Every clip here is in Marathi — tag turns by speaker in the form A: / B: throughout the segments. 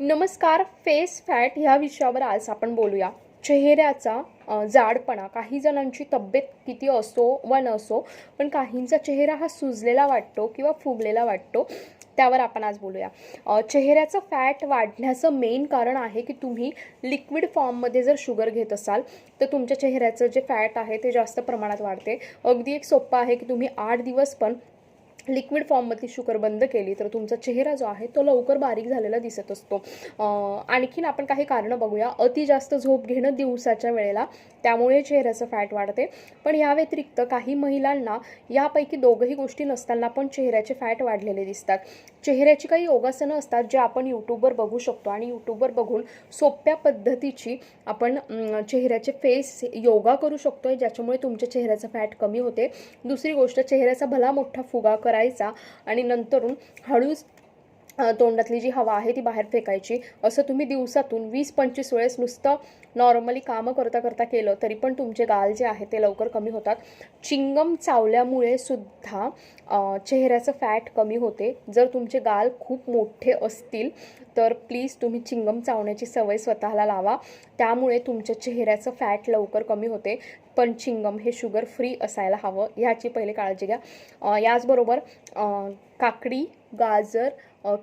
A: नमस्कार फेस फॅट ह्या विषयावर आज आपण बोलूया. चेहऱ्याचा जाडपणा काही जणांची तब्येत किती असो व नसो पण काहींचा चेहरा हा सुजलेला वाटतो किंवा फुगलेला वाटतो त्यावर आपण आज बोलूया. चेहऱ्याचं फॅट वाढण्याचं मेन कारण आहे की तुम्ही लिक्विड फॉर्ममध्ये जर शुगर घेत असाल तर तुमच्या चेहऱ्याचं जे फॅट आहे ते जास्त प्रमाणात वाढते. अगदी एक सोप्पं आहे की तुम्ही आठ दिवस पण लिक्विड फॉर्ममधली शुगर बंद केली तर तुमचा चेहरा जो आहे तो लवकर बारीक झालेला दिसत असतो. आणखीन आपण काही कारणं बघूया. अति जास्त झोप घेणं दिवसाच्या वेळेला त्यामुळे चेहऱ्याचं फॅट वाढते. पण या व्यतिरिक्त काही महिलांना यापैकी दोघंही गोष्टी नसताना पण चेहऱ्याचे फॅट वाढलेले दिसतात. चेहऱ्याची काही योगासनं असतात जे आपण यूट्यूबवर बघू शकतो आणि यूट्यूबवर बघून सोप्या पद्धतीची आपण चेहऱ्याचे फेस योगा करू शकतो ज्याच्यामुळे तुमच्या चेहऱ्याचं फॅट कमी होते. दुसरी गोष्ट चेहऱ्याचा भला मोठा फुगा करायचा आणि नंतरून हळूच तोंडातली जी हवा आहे ती बाहेर फेकायची. असं तुम्ही दिवसातून वीस पंचवीस वेळेस नुसतं नॉर्मली कामं करता करता केलं तरी पण तुमचे गाल जे आहे ते लवकर कमी होतात. चिंगम चावल्यामुळे सुद्धा चेहऱ्याचं फॅट कमी होते. जर तुमचे गाल खूप मोठे असतील तर प्लीज तुम्ही चिंगम चावण्याची सवय स्वतःला लावा. त्यामुळे तुमच्या चेहऱ्याचं फॅट लवकर कमी होते. पण चिंगम हे शुगर फ्री असायला हवं ह्याची पहिले काळजी घ्या. याचबरोबर काकडी गाजर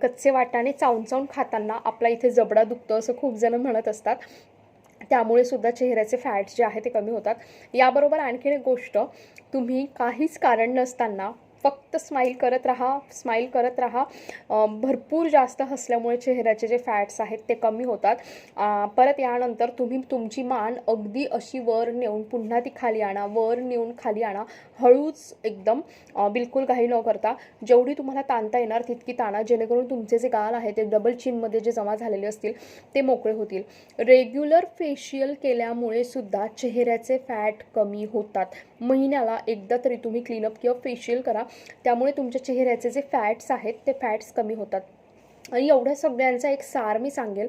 A: कच्चे वाटाणे चावून चावून खाताना आपला इथे जबडा दुखतो असं खूप जण म्हणत असतात. त्यामुळे सुद्धा चेहऱ्याचे फॅट्स जे आहे ते कमी होतात. याबरोबर आणखीन एक गोष्ट तुम्ही काहीच कारण नसताना फक्त स्माईल करत राहा स्माईल करत राहा. भरपूर जास्त हसल्यामुळे चेहऱ्याचे जे फॅट्स आहेत ते कमी होतात. परत यानंतर तुम्ही तुमची मान अगदी अशी वर नेऊन पुन्हा ती खाली आणा वर नेऊन खाली आणा. हळूच एकदम बिलकुल काही न करता जेवढी तुम्हाला ताणता येणार तितकी ताणा जेणेकरून तुमचे जे गाल आहे ते डबल चिनमध्ये जे जमा झालेले असतील ते मोकळे होतील. रेग्युलर फेशियल केल्यामुळे सुद्धा चेहऱ्याचे फॅट कमी होतात. महिन्याला एकदा तरी तुम्ही क्लीनअप किंवा फेशियल करा. त्यामुळे तुमच्या चेहऱ्याचे जे फॅट्स आहेत ते फॅट्स कमी होतात. आणि एवढ्या सगळ्यांचा एक सार मी सांगेल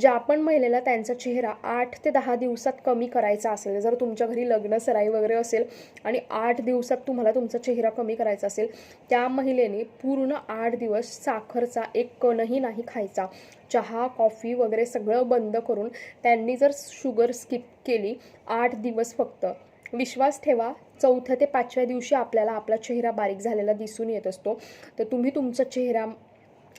A: ज्या पण महिलेला त्यांचा चेहरा आठ ते दहा दिवसात कमी करायचा असेल जर तुमच्या घरी लग्न सराई वगैरे असेल आणि आठ दिवसात तुम्हाला तुमचा चेहरा कमी करायचा असेल त्या महिलेने पूर्ण आठ दिवस साखरचा एक कणही नाही खायचा. चहा कॉफी वगैरे सगळं बंद करून त्यांनी जर शुगर स्किप केली आठ दिवस फक्त. विश्वास ठेवा. चौथ्या ते पाचव्या दिवशी आपल्याला आपला चेहरा बारीक झालेला दिसून येत असतो. तर तुम्ही तुमचा चेहरा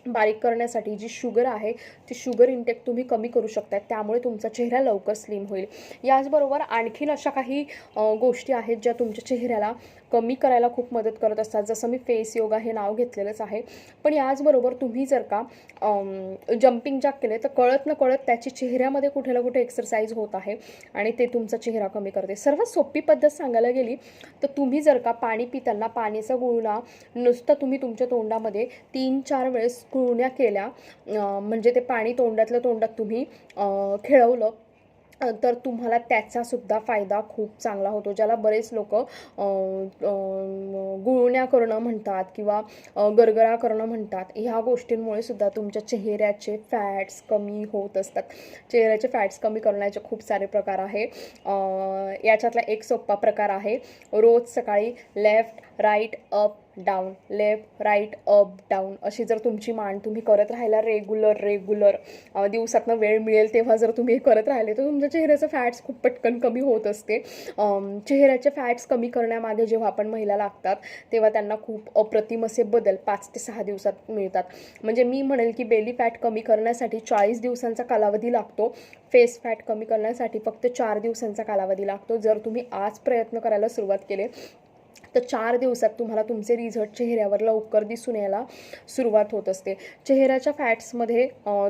A: बारीक करण्यासाठी जी शुगर आहे ती शुगर इंटेक तुम्ही कमी करू शकता त्यामुळे तुमचा चेहरा लवकर स्लिम होईल. याचबरोबर आणखीन अशा काही गोष्टी आहेत ज्या तुमच्या चेहऱ्याला कमी करायला खूप मदत करत असतात. जसं मी फेस योगा हे नाव घेतलेलंच आहे. पण याचबरोबर तुम्ही जर का जम्पिंग जॅक केले तर कळत न कळत त्याची चेहऱ्यामध्ये कुठे ना कुठे एक्सरसाइज होत आहे आणि ते तुमचा चेहरा कमी करते. सर्वात सोपी पद्धत सांगायला गेली तर तुम्ही जर का पाणी पिताना पाण्याचा गुळणा नुसतं तुम्ही तुमच्या तोंडामध्ये तीन चार वेळेस गुळण्या केल्या म्हणजे ते पाणी तोंडातल्या तोंडात तुम्ही खेळवलं तर तुम्हाला त्याचासुद्धा फायदा खूप चांगला होतो ज्याला बरेच लोक गुळण्या करणं म्हणतात किंवा गरगरा करणं म्हणतात. ह्या गोष्टींमुळे सुद्धा तुमच्या चेहऱ्याचे फॅट्स कमी होत असतात. चेहऱ्याचे फॅट्स कमी करण्याचे खूप सारे प्रकार आहे. याच्यातला एक सोपा प्रकार आहे. रोज सकाळी left right up down left right up down अशी जर तुमची मान तुम्ही करत राहिला रेग्युलर रेग्युलर दिवसातनं वेळ मिळेल तेव्हा जर तुम्ही हे करत राहिले तर तुमच्या चेहऱ्याचं फॅट्स खूप पटकन कमी होत असते. चेहऱ्याचे फॅट्स कमी करण्यामागे जेव्हा आपण महिला लागतात तेव्हा त्यांना खूप अप्रतिम असे बदल पाच ते सहा दिवसात मिळतात. म्हणजे मी म्हणेल की बेली फॅट कमी करण्यासाठी चाळीस दिवसांचा कालावधी लागतो. फेस फॅट कमी करण्यासाठी फक्त चार दिवसांचा कालावधी लागतो. जर तुम्ही आज प्रयत्न करायला सुरुवात केले तर चार दिवसात तुम्हाला तुमचे रिझल्ट चेहऱ्यावर लवकर दिसून यायला सुरुवात होत असते. चेहऱ्याच्या फॅट्समध्ये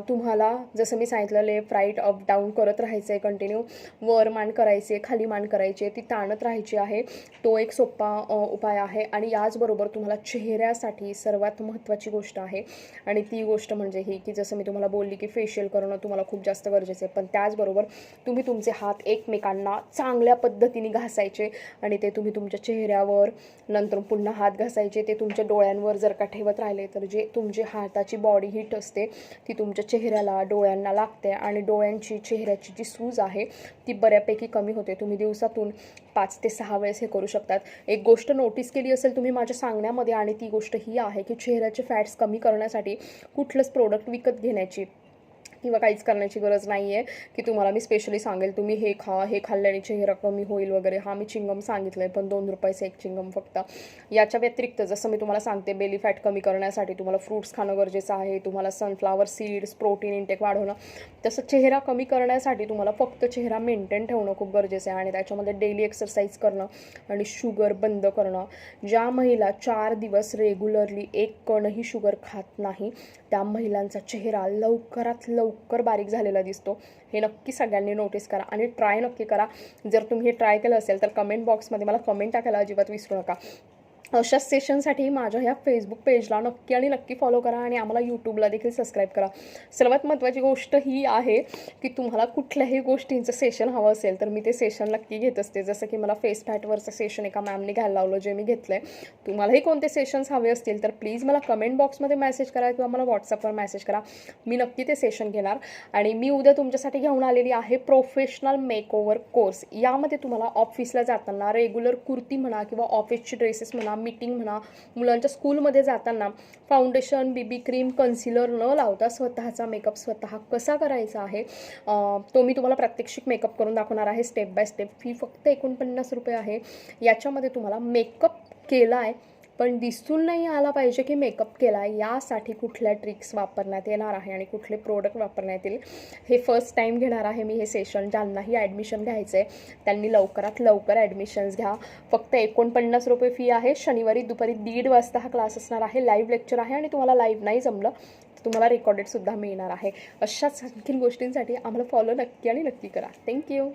A: तुम्हाला जसं मी सांगितलं लेफ्ट राईट अप डाऊन करत राहायचं आहे कंटिन्यू. वर मान करायचे खाली मान करायची ती ताणत राहायची आहे. तो एक सोपा उपाय आहे आणि याचबरोबर तुम्हाला चेहऱ्यासाठी सर्वात महत्त्वाची गोष्ट आहे. आणि ती गोष्ट म्हणजे ही की जसं मी तुम्हाला बोलली की फेशियल करणं तुम्हाला खूप जास्त गरजेचं आहे. पण त्याचबरोबर तुम्ही तुमचे हात एकमेकांना चांगल्या पद्धतीने घासायचे आणि ते तुम्ही तुमच्या चेहऱ्यावर नंतर पुन्हा हात घासायचे ते तुमच्या डोळ्यांवर जर का ठेवत राहिले तर जे तुमची हाताची बॉडी हीट असते ती तुमच्या चेहऱ्याला डोळ्यांना लागते आणि डोळ्यांची चेहऱ्याची जी सूज आहे ती बऱ्यापैकी कमी होते. तुम्ही दिवसातून पाच ते सहा वेळेस हे करू शकतात. एक गोष्ट नोटीस केली असेल तुम्ही माझ्या सांगण्यामध्ये आणि ती गोष्ट ही आहे की चेहऱ्याचे फॅट्स कमी करण्यासाठी कुठलंच प्रोडक्ट विकत घेण्याची किंवा काहीच करण्याची गरज नाही आहे की तुम्हाला मी स्पेशली सांगेल तुम्ही हे खा हे खाल्ल्याने चेहरा कमी होईल वगैरे. हा मी चिंगम सांगितलं आहे पण दोन रुपयाचं एक चिंगम फक्त. याच्या व्यतिरिक्त जसं मी तुम्हाला सांगते बेली फॅट कमी करण्यासाठी तुम्हाला फ्रूट्स खाणं गरजेचं आहे तुम्हाला सनफ्लावर सीड्स प्रोटीन इंटेक वाढवणं. तसं चेहरा कमी करण्यासाठी तुम्हाला फक्त चेहरा मेंटेन ठेवणं खूप गरजेचं आहे आणि त्याच्यामध्ये डेली एक्सरसाइज करणं आणि शुगर बंद करणं. ज्या महिला चार दिवस रेग्युलरली एक कणही शुगर खात नाही त्या महिलांचा चेहरा लवकरात लवकर लवकर बारीक झालेला दिसतो. हे नक्की सगळ्यांनी नोटीस करा आणि ट्राय नक्की करा. जर तुम्ही हे ट्राय केलं असेल तर कमेंट बॉक्समध्ये मला कमेंट टाकायला अजिबात विसरू नका. अशाच सेशनसाठी माझ्या ह्या फेसबुक पेजला नक्की आणि नक्की फॉलो करा आणि आम्हाला यूट्यूबला देखील सबस्क्राईब करा. सर्वात महत्त्वाची गोष्ट ही आहे की तुम्हाला कुठल्याही गोष्टींचं सेशन हवं असेल तर मी ते सेशन नक्की घेत असते. जसं की मला फेस फॅटवरचं सेशन एका मॅमने घ्यायला लावलं जे मी घेतलं आहे तुम्हालाही कोणते सेशन्स हवे असतील तर प्लीज मला कमेंट बॉक्समध्ये मेसेज करा किंवा मला व्हॉट्सअपवर मेसेज करा. मी नक्की ते सेशन घेणार. आणि मी उद्या तुमच्यासाठी घेऊन आलेली आहे प्रोफेशनल मेकओवर कोर्स यामध्ये तुम्हाला ऑफिसला जाताना रेग्युलर कुर्ती म्हणा किंवा ऑफिसची ड्रेसेस म्हणा मीटिंग म्हणा मुलांच्या स्कूलमध्ये जाताना foundation B B cream concealer न लावता स्वतःचा मेकअप स्वतः कसा करायचा आहे तो मी तुम्हाला प्रात्यक्षिक मेकअप करून दाखवणार आहे स्टेप बाय स्टेप फी फक्त एकोणपन्नास रुपये आहे. याच्यामध्ये तुम्हाला मेकअप केला आहे पण दिसून नाही आला पाहिजे की मेकअप केला आहे यासाठी कुठल्या ट्रिक्स वापरण्यात येणार आहे आणि कुठले प्रोडक्ट वापरण्यात येईल. हे फर्स्ट टाईम घेणार आहे मी हे सेशन ज्यांनाही ॲडमिशन घ्यायचं आहे त्यांनी लवकरात लवकर ॲडमिशन्स घ्या. फक्त एकोणपन्नास रुपये फी आहे. शनिवारी दुपारी दीड वाजता हा क्लास असणार आहे. लाईव्ह लेक्चर आहे आणि तुम्हाला लाईव्ह नाही जमलं तर तुम्हाला रेकॉर्डेडसुद्धा मिळणार आहे. अशाच आणखीन गोष्टींसाठी आम्हाला फॉलो नक्की आणि नक्की करा. थँक्यू